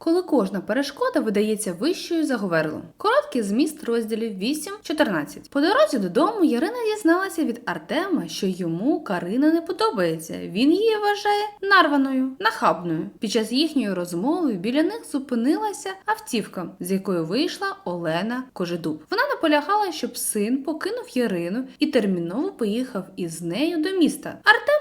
коли кожна перешкода видається вищою за говерло. Короткий зміст розділів 8-14. По дорозі додому Ярина дізналася від Артема, що йому Карина не подобається. Він її вважає нарваною, нахабною. Під час їхньої розмови біля них зупинилася автівка, з якою вийшла Олена Кожедуб. Вона наполягала, щоб син покинув Ярину і терміново поїхав із нею до міста.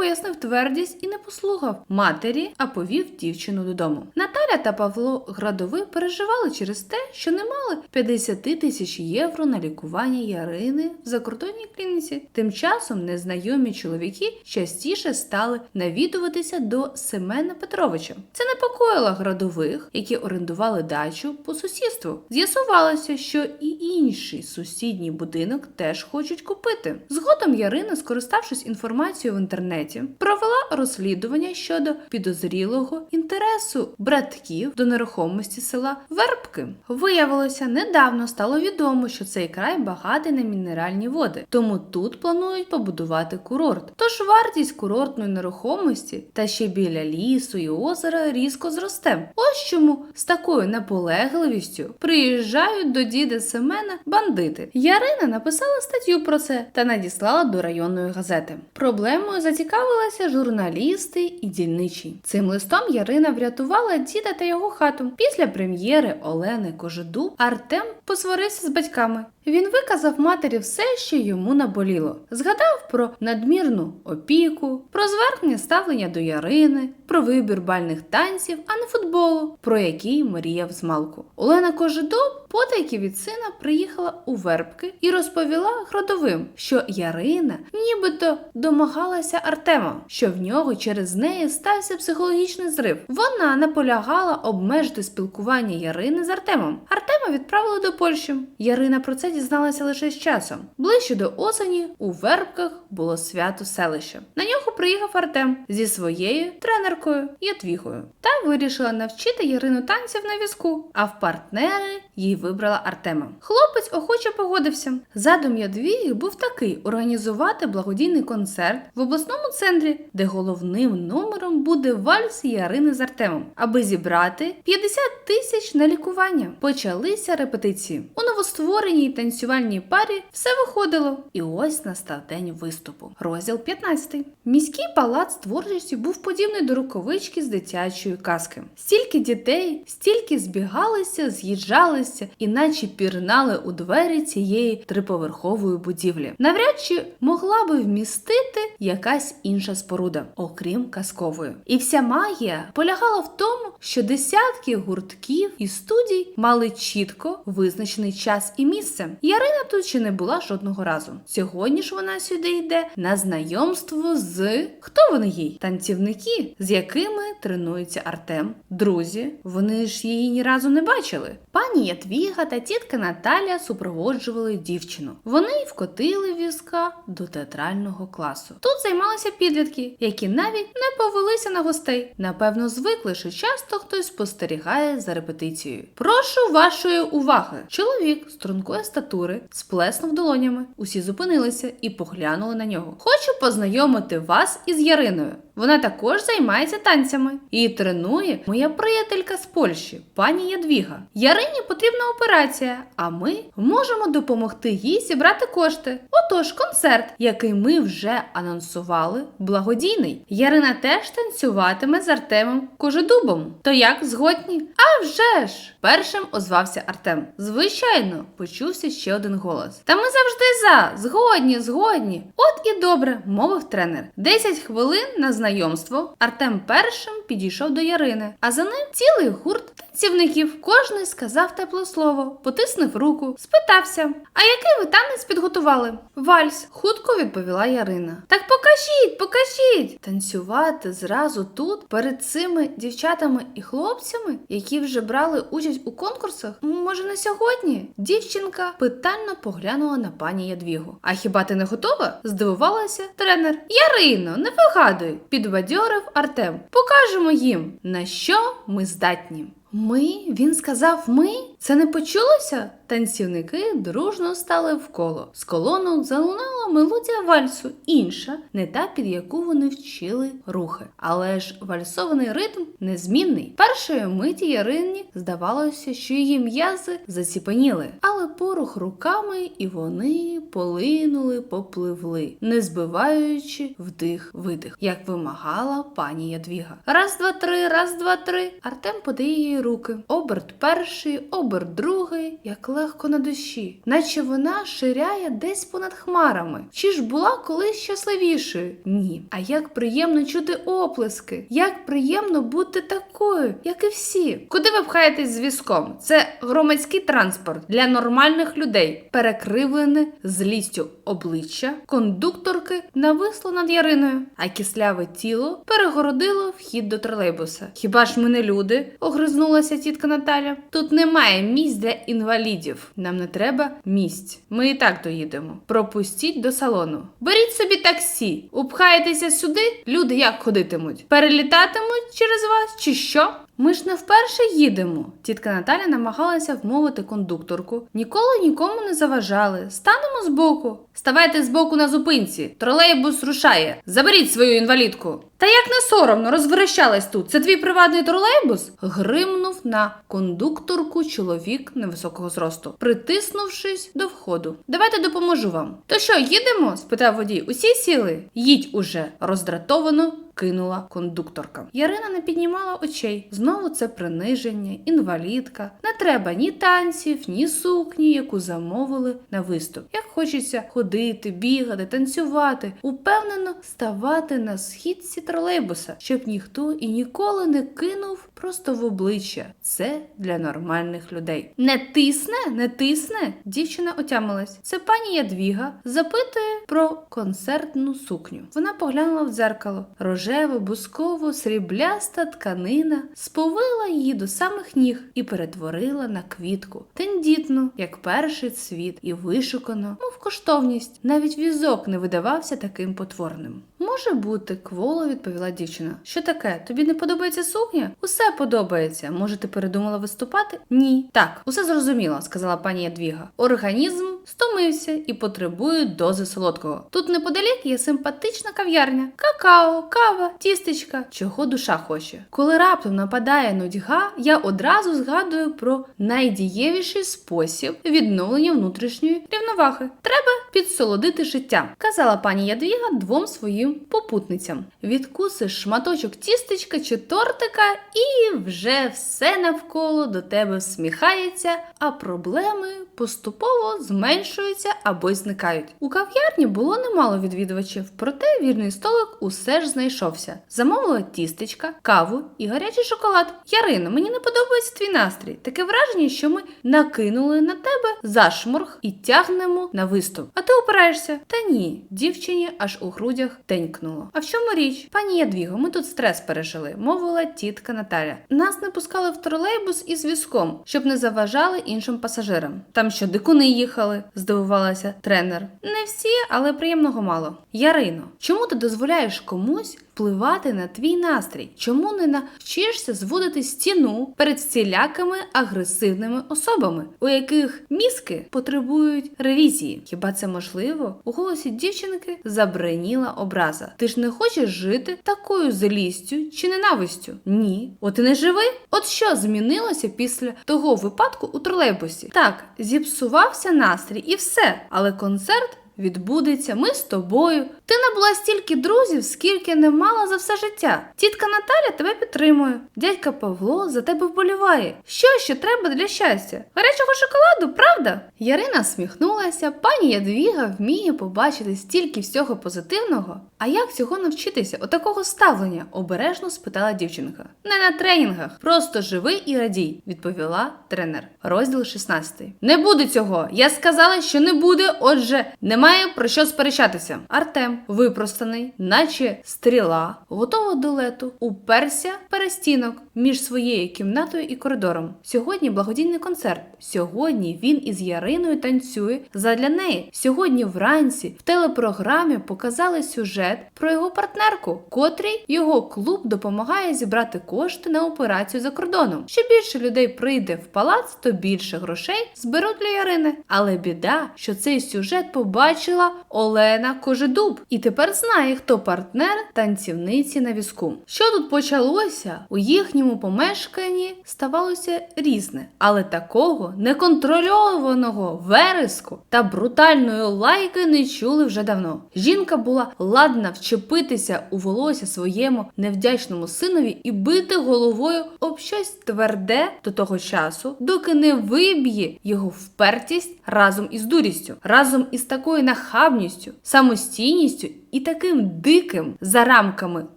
Пояснив твердість і не послухав матері, а повів дівчину додому. Наталя та Павло Градовий переживали через те, що не мали 50 тисяч євро на лікування Ярини в закордонній клініці. Тим часом незнайомі чоловіки частіше стали навідуватися до Семена Петровича. Це непокоїло градових, які орендували дачу по сусідству. З'ясувалося, що і інший сусідній будинок теж хочуть купити. Згодом Ярина, скориставшись інформацією в інтернеті, провела розслідування щодо підозрілого інтересу братків до нерухомості села Вербки. Виявилося, недавно стало відомо, що цей край багатий на мінеральні води, тому тут планують побудувати курорт. Тож вартість курортної нерухомості та ще біля лісу і озера різко зросте. Ось чому з такою наполегливістю приїжджають до діда Семена бандити. Ярина написала статтю про це та надіслала до районної газети. Проблемою зацікавилися журналісти і дільничі. Цим листом Ярина врятувала діда та його хату. Після прем'єри Олени Кожеду Артем посварився з батьками. Він виказав матері все, що йому наболіло. Згадав про надмірну опіку, про зверхнє ставлення до Ярини, про вибір бальних танців, а не футболу, про який мріяв змалку. Олена Кожедоб потайки від сина приїхала у Вербки і розповіла градовим, що Ярина нібито домагалася Артема, що в нього через неї стався психологічний зрив. Вона наполягала обмежити спілкування Ярини з Артемом. Артема відправили до Польщі. Ярина про це дізналася лише з часом. Ближче до осені у Вербках було свято селище. На нього приїхав Артем зі своєю тренеркою Ятвігою та вирішила навчити Ярину танців на візку, а в партнери їй вибрала Артема. Хлопець охоче погодився. Задум Ядвіги був такий: організувати благодійний концерт в обласному центрі, де головним номером буде вальс Ярини з Артемом, аби зібрати 50 тисяч на лікування. Почалися репетиції. У новоствореній танцювальній парі все виходило. І ось настав день виступу. Розділ 15. Міський палац творчості був подібний до рукавички з дитячої казки. Стільки дітей, стільки збігалися, з'їжджалися, і наче пірнали у двері цієї триповерхової будівлі. Навряд чи могла би вмістити якась інша споруда, окрім казкової. І вся магія полягала в тому, що десятки гуртків і студій мали чітко визначений час і місце. Ярина тут ще не була жодного разу. Сьогодні ж вона сюди йде на знайомство з хто вони їй? Танцівники, з якими тренується Артем. Друзі, вони ж її ні разу не бачили. Пані Ятвіга та тітка Наталя супроводжували дівчину. Вони й вкотили візка до театрального класу. Тут займалися підлітки, які навіть не повелися на гостей. Напевно, звикли, що часто хтось спостерігає за репетицією. Прошу вашої уваги. Чоловік стрункої статури сплеснув долонями. Усі зупинилися і поглянули на нього. Хочу познайомити вас із Яриною. Вона також займається танцями. Її тренує моя приятелька з Польщі, пані Ядвіга. Ярині потрібна операція, а ми можемо допомогти їй зібрати кошти. Отож, концерт, який ми вже анонсували, благодійний. Ярина теж танцюватиме з Артемом Кожедубом. То як згодні? А вже ж! Першим озвався Артем. Звичайно, почувся ще один голос. Та ми завжди за, згодні, згодні. От і добре, мовив тренер. Десять хвилин на знайомство. Артем першим підійшов до Ярини, а за ним цілий гурт танцівників. Кожний сказав тепле слово, потиснув руку, спитався: А який ви танець підготували? Вальс, хутко відповіла Ярина. Так покажіть, покажіть! Танцювати зразу тут, перед цими дівчатами і хлопцями, які вже брали участь у конкурсах. Може, на сьогодні? Дівчинка питально поглянула на пані Ядвігу. А хіба ти не готова? здивувалася тренер. Ярино, не вигадуй, підбадьорив Артем. Покажемо їм, на що ми здатні. Ми? Він сказав ми? Це не почулося? Танцівники дружно стали вколо. З колону залунала мелодія вальсу, інша, не та, під яку вони вчили рухи. Але ж вальсований ритм незмінний. Першої миті Ярині здавалося, що її м'язи заціпеніли, але порух руками і вони полинули, попливли, не збиваючи вдих видих, як вимагала пані Ядвіга. Раз, два, три, раз, два, три. Артем подає їй руки. Оберт перший, оберт другий, як легко на душі, наче вона ширяє десь понад хмарами. Чи ж була колись щасливішою? Ні. А як приємно чути оплески, як приємно бути такою, як і всі. Куди ви пхаєтесь з візком? Це громадський транспорт для нормальних людей, перекривлене злістю обличчя, кондукторки нависло над Яриною, а кисляве тіло перегородило вхід до тролейбуса. Хіба ж ми не люди? огризнулася тітка Наталя. Тут немає місць для інвалідів. Нам не треба місць. Ми і так доїдемо. Пропустіть до салону. Беріть собі таксі, упхаєтеся сюди. Люди як ходитимуть? Перелітатимуть через вас чи що? Ми ж не вперше їдемо. Тітка Наталя намагалася вмовити кондукторку. Ніколи нікому не заважали. Станемо збоку. Ставайте збоку на зупинці. Тролейбус рушає. Заберіть свою інвалідку. Та як не соромно, розверещались тут. Це твій приватний тролейбус? Гримнув на кондукторку чоловік невисокого зросту, притиснувшись до входу. Давайте допоможу вам. То що, їдемо? спитав водій. Усі сіли? Їдь уже, роздратовано кинула кондукторка. Ярина не піднімала очей. Знову це приниження, інвалідка. Не треба ні танців, ні сукні, яку замовили на виступ. Як хочеться ходити, бігати, танцювати, упевнено ставати на східці тролейбуса, щоб ніхто і ніколи не кинув просто в обличчя. Це для нормальних людей. Не тисне, не тисне. Дівчина отямилась. Це пані Ядвіга запитує про концертну сукню. Вона поглянула в дзеркало. Рожево, бусково, срібляста тканина сповила її до самих ніг і перетворила на квітку. Тендітну, як перший цвіт, і вишукано, мов коштовність. Навіть візок не видавався таким потворним. Може бути, кволо відповіла дівчина. Що таке? Тобі не подобається сукня? Усе подобається. Може, ти передумала виступати? Ні. Так, усе зрозуміло, сказала пані Ядвіга. Організм стомився і потребує дози солодкого. Тут неподалік є симпатична кав'ярня, какао, кава, тістечка, чого душа хоче. Коли раптом нападає нудьга, я одразу згадую про найдієвіший спосіб відновлення внутрішньої рівноваги. Треба підсолодити життя, казала пані Ядвіга двом своїм попутницям. Відкусиш шматочок тістечка чи тортика, і вже все навколо до тебе всміхається, а проблеми поступово зменшуються або зникають. У кав'ярні було немало відвідувачів, проте вірний столик усе ж знайшовся. Замовила тістечка, каву і гарячий шоколад. Ярино, мені не подобається твій настрій. Таке враження, що ми накинули на тебе зашморг і тягнемо на виступ. А ти опираєшся? Та ні, дівчині аж у грудях тенькнуло. А в чому річ? Пані Ядвіго, ми тут стрес пережили, мовила тітка Наталя. Нас не пускали в тролейбус із візком, щоб не заважали іншим пасажирам. Там що, дикуни їхали? здивувалася тренер. Не всі, але приємного мало. Ярино, чому ти дозволяєш комусь впливати на твій настрій? Чому не навчишся зводити стіну перед всілякими агресивними особами, у яких мізки потребують ревізії? Хіба це можливо? У голосі дівчинки забриніла образа. Ти ж не хочеш жити такою злістю чи ненавистю? Ні. От і не живи. От що змінилося після того випадку у тролейбусі? Так, зіпсувався настрій і все, але концерт. Відбудеться, ми з тобою. Ти набула стільки друзів, скільки не мала за все життя. Тітка Наталя тебе підтримує. Дядька Павло за тебе вболіває. Що ще треба для щастя? Гарячого шоколаду, правда? Ярина сміхнулася. Пані Ядвіга вміє побачити стільки всього позитивного. А як цього навчитися? Отакого ставлення? обережно спитала дівчинка. Не на тренінгах, просто живи і радій, відповіла тренер. Розділ 16. Не буде цього. Я сказала, що не буде, отже, немає про що сперечатися. Артем, випростаний, наче стріла, готова до лету, уперся перестінок між своєю кімнатою і коридором. Сьогодні благодійний концерт. Сьогодні він із Яриною танцює задля неї. Сьогодні вранці в телепрограмі показали сюжет про його партнерку, котрій його клуб допомагає зібрати кошти на операцію за кордоном. Що більше людей прийде в палац, то більше грошей зберуть для Ярини. Але біда, що цей сюжет побачила Олена Кожедуб, і тепер знає, хто партнер танцівниці на візку. Що тут почалося? У їхньому помешканні ставалося різне, але такого неконтрольованого вереску та брутальної лайки не чули вже давно. Жінка була ладна вчепитися у волосся своєму невдячному синові і бити головою об щось тверде до того часу, доки не виб'є його впертість разом із дурістю, разом із такою нахабністю, самостійністю suite і таким диким за рамками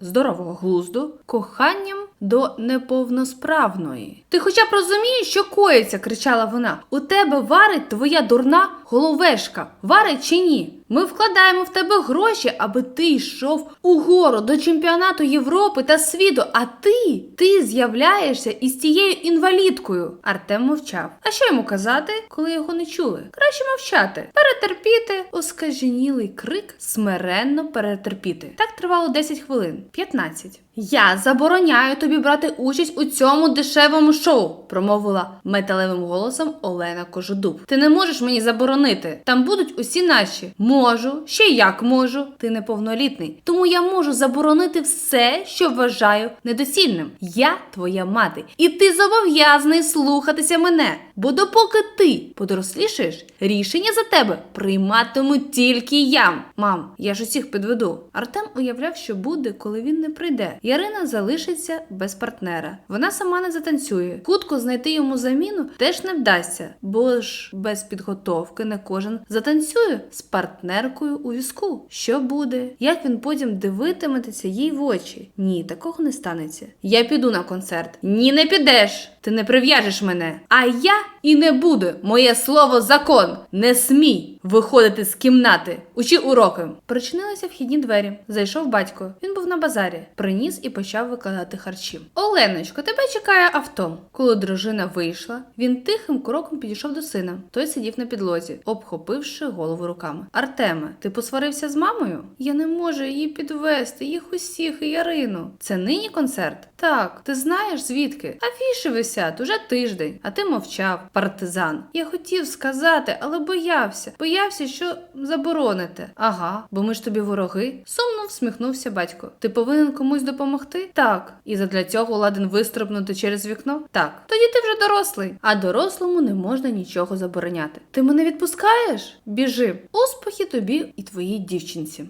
здорового глузду коханням до неповносправної. Ти хоча б розумієш, що коїться, кричала вона. У тебе варить твоя дурна головешка. Варить чи ні? Ми вкладаємо в тебе гроші, аби ти йшов угору до чемпіонату Європи та світу. А ти, ти з'являєшся із тією інвалідкою. Артем мовчав. А що йому казати, коли його не чули? Краще мовчати, перетерпіти, оскаженілий крик, смиренно перетерпіти. Так тривало 10 хвилин, 15. Я забороняю тобі брати участь у цьому дешевому шоу, промовила металевим голосом Олена Кожедуб. Ти не можеш мені заборонити. Там будуть усі наші. Можу, ще як можу. Ти неповнолітний. Тому я можу заборонити все, що вважаю недосільним. Я твоя мати, і ти зобов'язаний слухатися мене. Бо допоки ти подорослішаєш, рішення за тебе прийматиму тільки я. Мам, я ж усіх підведу. Артем уявляв, що буде, коли він не прийде. Ярина залишиться без партнера. Вона сама не затанцює. Хутко знайти йому заміну теж не вдасться, бо ж без підготовки не кожен затанцює з партнеркою у візку. Що буде? Як він потім дивитиметься їй в очі? Ні, такого не станеться. Я піду на концерт. Ні, не підеш. Ти не прив'яжеш мене. А я і не буду. Моє слово закон. Не смій виходити з кімнати. Учи уроки. Причинилися вхідні двері. Зайшов батько. Він був на базарі. Приніс і почав викладати харчі. Оленочко, тебе чекає авто. Коли дружина вийшла, він тихим кроком підійшов до сина. Той сидів на підлозі, обхопивши голову руками. Артеме, ти посварився з мамою? Я не можу її підвести, їх усіх і Ярину. Це нині концерт? Так, ти знаєш звідки? Афіші висять уже тиждень, а ти мовчав, партизан. Я хотів сказати, але боявся. Боявся, що забороните. Ага, бо ми ж тобі вороги. Сумно всміхнувся батько. Ти повинен комусь допомогти? Так. І задля цього ладен вистрибнути через вікно? Так. Тоді ти вже дорослий, а дорослому не можна нічого забороняти. Ти мене відпускаєш? Біжи. Успіхи тобі і твоїй дівчинці.